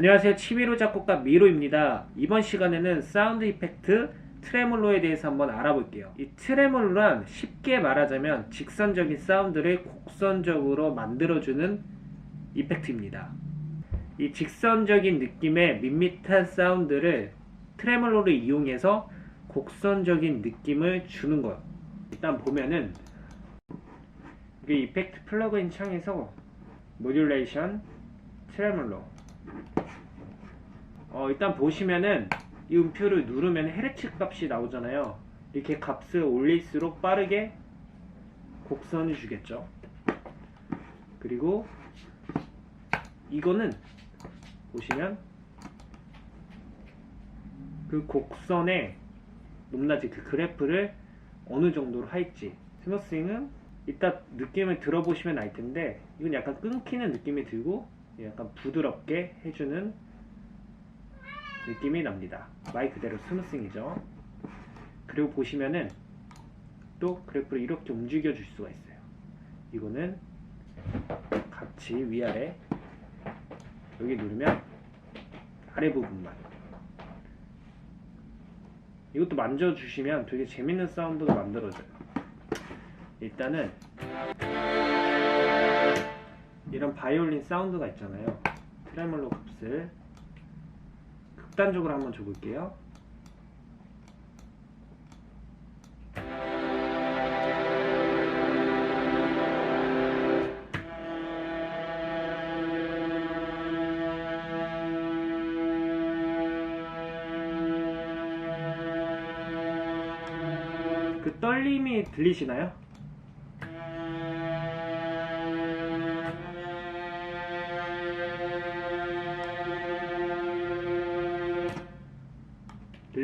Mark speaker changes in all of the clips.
Speaker 1: 안녕하세요. 치미로 작곡가 미로입니다. 이번 시간에는 사운드 이펙트 트레몰로에 대해서 한번 알아볼게요. 이 트레몰로란 쉽게 말하자면 직선적인 사운드를 곡선적으로 만들어주는 이펙트입니다. 이 직선적인 느낌의 밋밋한 사운드를 트레몰로를 이용해서 곡선적인 느낌을 주는 거예요. 일단 보면은 이게 이펙트 플러그인 창에서 모듈레이션 트레몰로 어, 일단 보시면은 이 음표를 누르면 헤르츠 값이 나오잖아요. 이렇게 값을 올릴수록 빠르게 곡선을 주겠죠. 그리고 이거는 보시면 그 곡선의 높낮이 그 그래프를 어느 정도로 할지 스머스윙은 이따 느낌을 들어보시면 알 텐데 이건 약간 끊기는 느낌이 들고 약간 부드럽게 해주는 느낌이 납니다. 말 그대로 스무싱이죠. 그리고 보시면은 또 그래프를 이렇게 움직여 줄 수가 있어요. 이거는 같이 위아래 여기 누르면 아래 부분만 이것도 만져주시면 되게 재밌는 사운드가 만들어져요. 일단은 이런 바이올린 사운드가 있잖아요. 트레몰로 값을 극단적으로 한번 줘볼게요. 그 떨림이 들리시나요?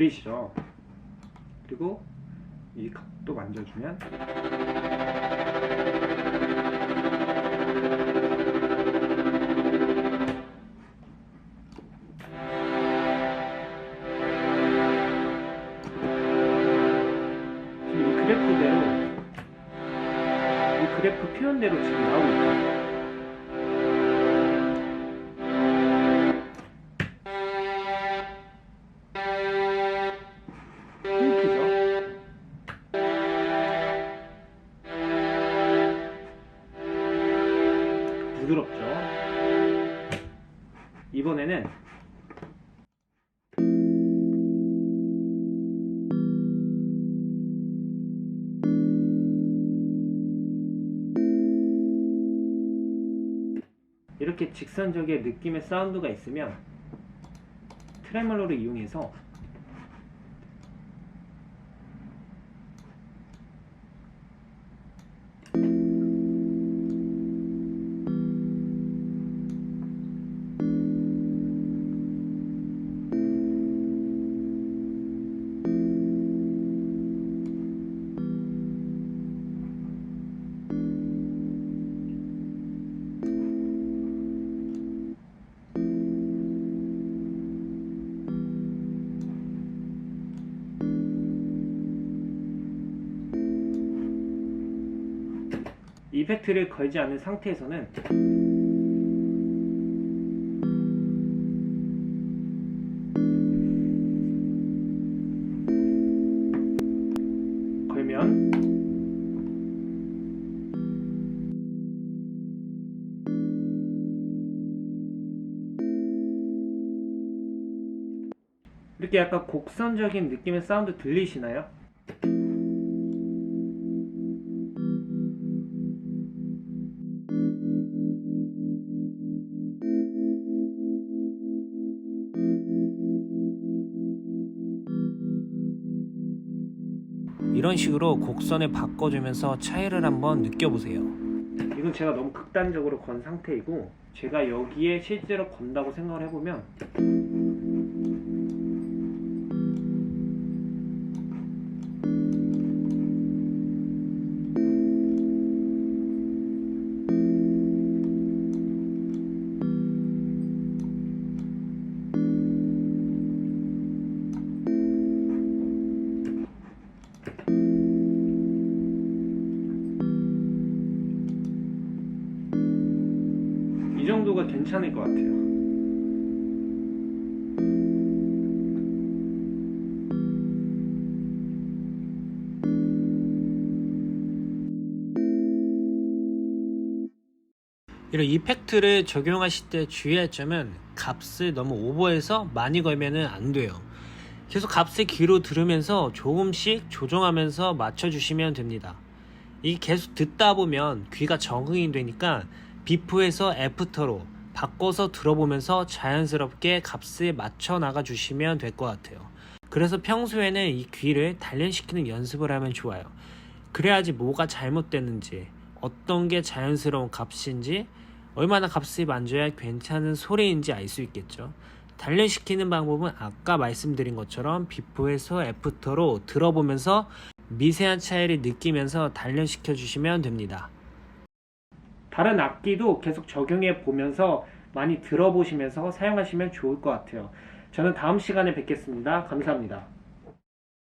Speaker 1: 들리시죠? 그리고 이 각도 만져주면 지금 이 그래프대로 이 그래프 표현대로 지금 나오고 있죠. 부드럽죠. 이번에는 이렇게 직선적인 느낌의 사운드가 있으면 트레몰로를 이용해서 이펙트를 걸지 않은 상태에서는 걸면 이렇게 약간 곡선적인 느낌의 사운드 들리시나요? 이런 식으로 곡선을 바꿔주면서 차이를 한번 느껴보세요. 이건 제가 너무 극단적으로 건 상태이고 제가 여기에 실제로 건다고 생각을 해보면 이 정도가 괜찮을 것 같아요
Speaker 2: 이런 이펙트를 적용하실 때 주의할 점은 값을 너무 오버해서 많이 걸면 안 돼요. 계속 값을 귀로 들으면서 조금씩 조정하면서 맞춰주시면 됩니다. 이 계속 듣다 보면 귀가 적응이 되니까 비포에서 애프터로 바꿔서 들어보면서 자연스럽게 값을 맞춰 나가 주시면 될 것 같아요. 그래서 평소에는 이 귀를 단련시키는 연습을 하면 좋아요. 그래야지 뭐가 잘못됐는지, 어떤 게 자연스러운 값인지, 얼마나 값을 만져야 괜찮은 소리인지 알 수 있겠죠. 단련시키는 방법은 아까 말씀드린 것처럼 비포에서 애프터로 들어보면서 미세한 차이를 느끼면서 단련시켜 주시면 됩니다.
Speaker 1: 다른 악기도 계속 적용해 보면서 많이 들어보시면서 사용하시면 좋을 것 같아요. 저는 다음 시간에 뵙겠습니다. 감사합니다.